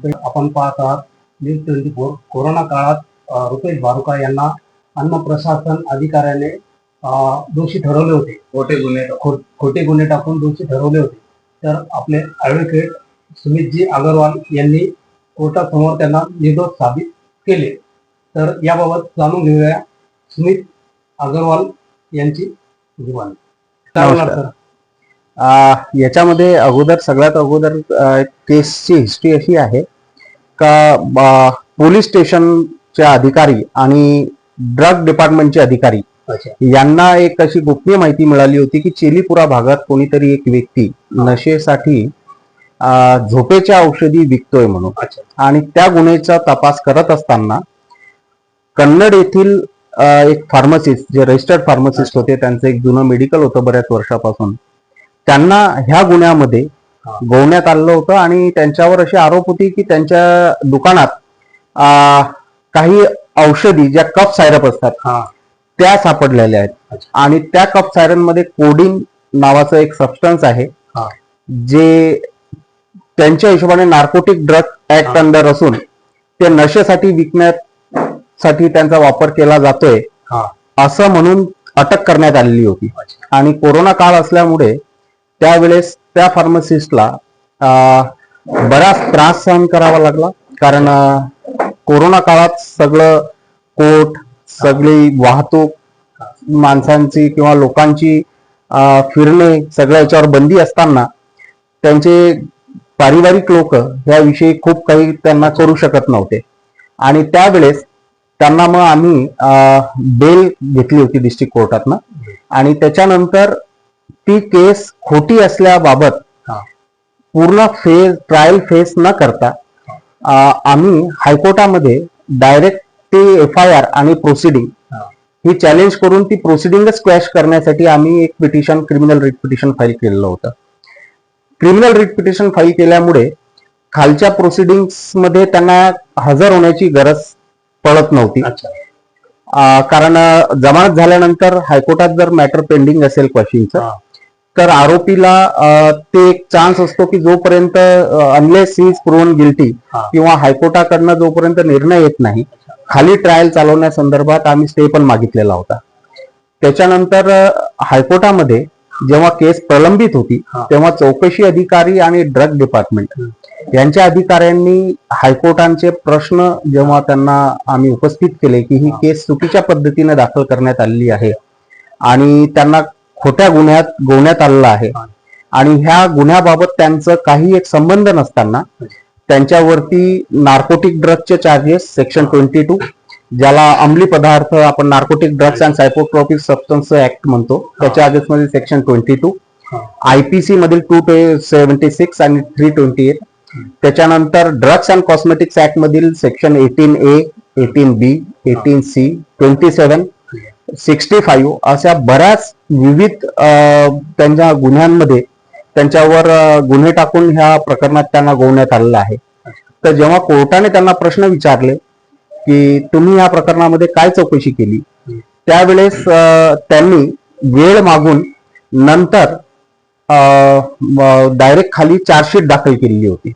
रुपेश आपण पाहत आहात. News twenty four. कोरोना काळात रुपेश बारुका यांना अन्न प्रशासन अधिकाऱ्याने दोषी ठरवले होते. खोटे गुन्हे खोटे गुन्हे टाकून दोषी ठरवले होते. तर आपले ऍडव्होकेट सुमितजी अगरवाल यांनी कोर्टासमोर त्यांना निर्दोष साबित केले. तर याबाबत जाणून घेऊया सुमित अगरवाल यांची जुबान. याच्यामध्ये अगोदर सगळ्यात अगोदर केसची हिस्ट्री अशी आहे का पोलीस स्टेशनचे अधिकारी आणि ड्रग डिपार्टमेंटचे अधिकारी यांना एक अशी गोपनीय माहिती मिळाली होती की चेलीपुरा भागात कोणीतरी एक व्यक्ती नशेसाठी झोपेच्या औषधी विकतोय म्हणून. आणि त्या गुन्ह्याचा तपास करत असताना कन्नड येथील एक फार्मसिस्ट जे रजिस्टर्ड फार्मसिस्ट होते त्यांचं एक जुनं मेडिकल होतं बऱ्याच वर्षापासून. त्यांना ह्या गुन्ह्यामध्ये. गोवण्यात आलं होतं आणि त्यांच्यावर असे आरोप होते की त्यांच्या दुकानात काही औषधी ज्या कफ सायरप असतात हा त्या सापडलेल्या आहेत. आणि त्या कफ सायरनमध्ये कोडिन नावाचं एक सबस्टन्स आहे. जे त्यांच्या हिशोबाने नार्कोटिक ड्रग ऍक्ट. अंडर असून ते नशेसाठी विकण्यासाठी त्यांचा वापर केला जातोय हा असं म्हणून अटक करण्यात आलेली होती आणि कोरोना काळ असल्यामुळे त्यावेळेस त्या फार्मसिस्टला बराच त्रास सहन करावा लागला. कारण कोरोना काळात सगळं कोर्ट सगळी वाहतूक माणसांची किंवा लोकांची फिरणे सगळ्या याच्यावर बंदी असताना त्यांचे पारिवारिक लोक याविषयी खूप काही त्यांना करू शकत नव्हते. आणि त्यावेळेस त्यांना मग आम्ही बेल घेतली होती डिस्ट्रिक्ट कोर्टातनं आणि त्याच्यानंतर ती केस खोटी असल्याबाबत पूर्ण फेज ट्रायल फेस न करता आम्ही हायकोर्टामध्ये डायरेक्ट ती एफ आय आर आणि प्रोसिडिंग हा. चॅलेंज करून ती प्रोसिडिंगच स्क्वॅश करण्यासाठी आम्ही एक petition criminal writ petition file केलेलं होतं. क्रिमिनल रिट पिटिशन फाईल केल्यामुळे खालच्या प्रोसिडिंग्समध्ये त्यांना हजर होण्याची गरज पडत नव्हती. कारण जमानत झाल्यानंतर हायकोर्टात जर मॅटर पेंडिंग असेल क्वेश्चनचं तर आरोपीला ते एक चान्स असतो की जोपर्यंत अनलेस इज प्रूव्हन गिल्टी. किंवा हायकोर्टाकडनं जोपर्यंत निर्णय येत नाही खाली ट्रायल चालवण्यासंदर्भात आम्ही स्टे पण मागितलेला होता त्याच्यानंतर हायकोर्टामध्ये जेव्हा केस प्रलंबित होती. तेव्हा चौकशी अधिकारी आणि ड्रग डिपार्टमेंट यांच्या अधिकाऱ्यांनी हायकोर्टांचे प्रश्न जेव्हा त्यांना आम्ही उपस्थित केले की हा. केस चुकीच्या पद्धतीने दाखल करण्यात आलेली आहे आणि त्यांना खोट्या गुन्ह्यात गोवण्यात आलेलं आहे. आणि ह्या गुन्ह्याबाबत त्यांचं काही एक संबंध नसताना त्यांच्यावरती नार्कोटिक ड्रगचे चार्जेस सेक्शन ट्वेंटी टू ज्याला अंमली पदार्थ आपण narcotic drugs and psychotropic substance act म्हणतो त्या चार्जेस मध्ये सेक्शन ट्वेंटी टू आयपीसी मधील टू सेव्हन्टी सिक्स आणि थ्री ट्वेंटी एट त्याच्यानंतर ड्रग्स अँड कॉस्मेटिक्स ऍक्ट मधील section eighteen A eighteen B eighteen C twenty seven sixty five अशा बऱ्याच विविध त्यांच्या गुन्ह्यांमध्ये त्यांच्यावर गुन्हे टाकून ह्या प्रकरणात त्यांना गोवण्यात आलेलं आहे. तर जेव्हा कोर्टाने त्यांना प्रश्न विचारले की तुम्ही या प्रकरणामध्ये काय चौकशी केली त्यावेळेस त्यांनी वेळ मागून नंतर डायरेक्ट खाली चार्जशीट दाखल केलेली होती.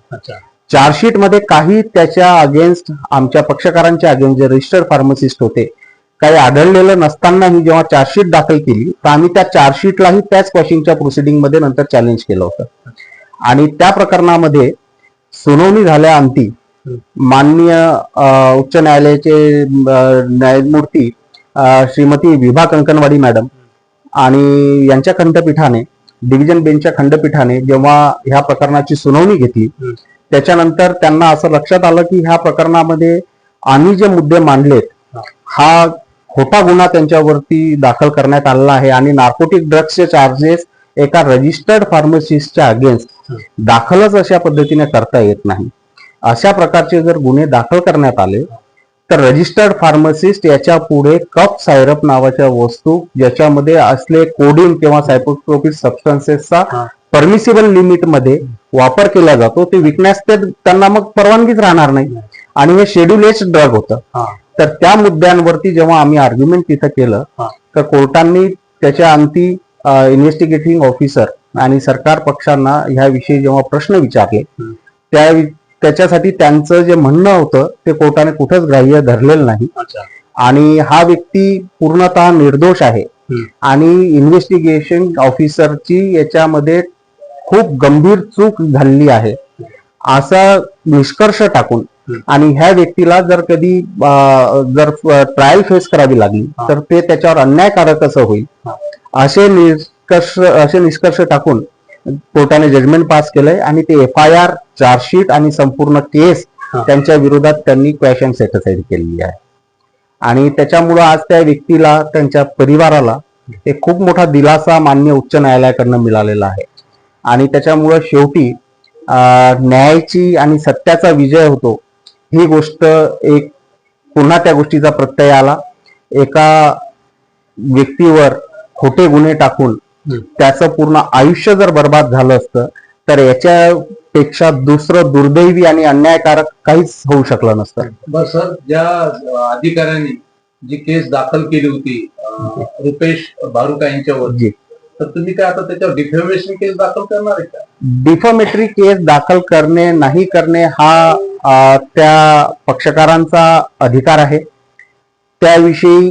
चार्जशीटमध्ये काही त्याच्या अगेन्स्ट आमच्या पक्षकारांच्या अगेन्स्ट जे रजिस्टर्ड फार्मसिस्ट होते काही आढळलेलं नसतानाही जेव्हा चार्जशीट दाखल केली तर आम्ही त्या चार्जशीटलाही त्याच क्वेश्चनच्या प्रोसिडिंगमध्ये नंतर चॅलेंज केलं होतं आणि त्या प्रकरणामध्ये सुनावणी झाल्या अंती माननीय उच्च न्यायालयाचे न्यायमूर्ती श्रीमती विभा कंकणवाडी मॅडम आणि यांच्या खंडपीठाने डिव्हिजन बेंचच्या खंडपीठाने जेव्हा ह्या प्रकरणाची सुनावणी घेतली त्याच्यानंतर त्यांना असं लक्षात आलं की ह्या प्रकरणामध्ये आम्ही जे मुद्दे मांडलेत हा. खोटा गुन्हा त्यांच्यावरती दाखल करण्यात आलेला आहे आणि नार्कोटिक ड्रग्सचे चार्जेस एका रजिस्टर्ड फार्मसिस्टच्या अगेन्स्ट. दाखलच अशा पद्धतीने करता येत नाही. अशा प्रकारचे जर गुन्हे दाखल करण्यात आले तर रजिस्टर्ड फार्मसिस्ट याच्यापुढे कप सायरप नावाच्या वस्तू ज्याच्यामध्ये असले कोडिन किंवा सायकोट्रोपिक सबस्टन्सेसचा परमिसिबल लिमिटमध्ये वापर केला जातो ते विकण्यास ते त्यांना मग परवानगीच राहणार नाही. आणि हे शेड्यूल एच ड्रग होतं. तर त्या मुद्द्यांवरती जेव्हा आम्ही आर्ग्युमेंट तिथं केलं. तर कोर्टांनी त्याच्या अंती इन्व्हेस्टिगेटिंग ऑफिसर आणि सरकार पक्षांना ह्याविषयी जेव्हा प्रश्न विचारले. त्या त्याच्यासाठी त्यांचं जे म्हणणं होतं ते कोर्टाने कुठंच ग्राह्य धरलेलं नाही आणि हा व्यक्ती पूर्णतः निर्दोष आहे. आणि इन्व्हेस्टिगेशन ऑफिसरची याच्यामध्ये खूप गंभीर चूक झालेली आहे असा निष्कर्ष टाकून. आणि ह्या व्यक्तीला जर कधी जर ट्रायल फेस करावी लागली. तर ते त्याच्यावर अन्यायकारक असं होईल. असे निष्कर्ष असे निष्कर्ष टाकून कोर्टाने जजमेंट पास केलंय आणि ते एफ आय आर चार्जशीट आणि संपूर्ण केस. त्यांच्या विरोधात त्यांनी क्वेशन सेटिसाईड केलेली आहे आणि त्याच्यामुळं आज त्या व्यक्तीला त्यांच्या परिवाराला एक खूप मोठा दिलासा मान्य उच्च न्यायालयाकडनं मिळालेला आहे आणि त्याच्यामुळं शेवटी न्यायाची आणि सत्याचा विजय होतो ही गोष्ट एक पुन्हा त्या गोष्टीचा प्रत्यय आला. एका व्यक्तीवर खोटे गुन्हे टाकून. त्याचं पूर्ण आयुष्य जर बर्बाद झालं असतं तर याच्यापेक्षा दुसरं दुर्दैवी आणि अन्यायकारक काहीच होऊ शकलं नसतं. बर सर ज्या अधिकाऱ्यांनी जी केस दाखल केली होती रुपेश बारुका यांच्यावर जी. तर तुम्ही काय आता त्याच्यावर डिफेमेशन केस दाखल करणार आहे का? डिफॉमेटरी केस दाखल करणे नाही करणे हा त्या पक्षकारांचा अधिकार आहे. त्याविषयी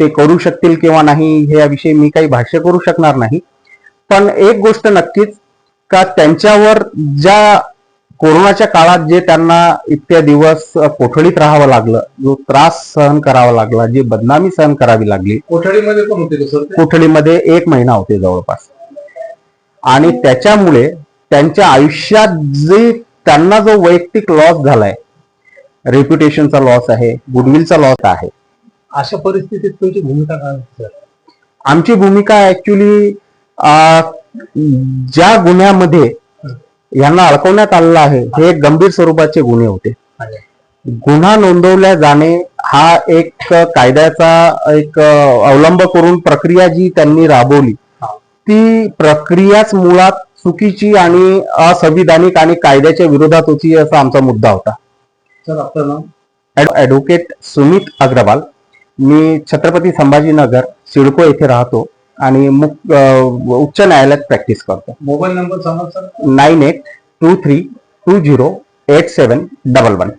ते करू शकतील किंवा नाही हे याविषयी मी काही भाष्य करू शकणार नाही. पण एक गोष्ट नक्कीच का त्यांच्यावर ज्या कोरोनाच्या काळात जे त्यांना इतक्या दिवस कोठडीत राहावं लागलं जो त्रास सहन करावा लागला जी बदनामी सहन करावी लागली. कोठडीमध्ये पण होते? कोठडीमध्ये एक महिना होते जवळपास. आणि त्याच्यामुळे त्यांच्या आयुष्यात जे त्यांना जो वैयक्तिक लॉस झालाय रेप्युटेशनचा लॉस आहे गुडविलचा लॉस आहे अशा परिस्थितीत तुमची भूमिका काय सर आमची भूमिका ऍक्च्युली ज्या गुन्ह्यामध्ये यांना अडकवण्यात आलेलं आहे हे एक गंभीर स्वरूपाचे गुन्हे होते. गुन्हा नोंदवल्या जाणे हा एक कायद्याचा एक अवलंब करून प्रक्रिया जी त्यांनी राबवली. ती प्रक्रियाच मुळात चुकीची आणि असंविधानिक आणि कायद्याच्या विरोधात होती असा आमचा मुद्दा होता. सर आपलं नाव? ऍडव्होकेट सुमित अग्रवाल. मी छत्रपती संभाजीनगर सिडको येथे राहतो आणि मुक- उच्च न्यायालयात प्रॅक्टिस करतो. मोबाईल नंबर सांगा sir. Nine eight two three two zero eight seven double one.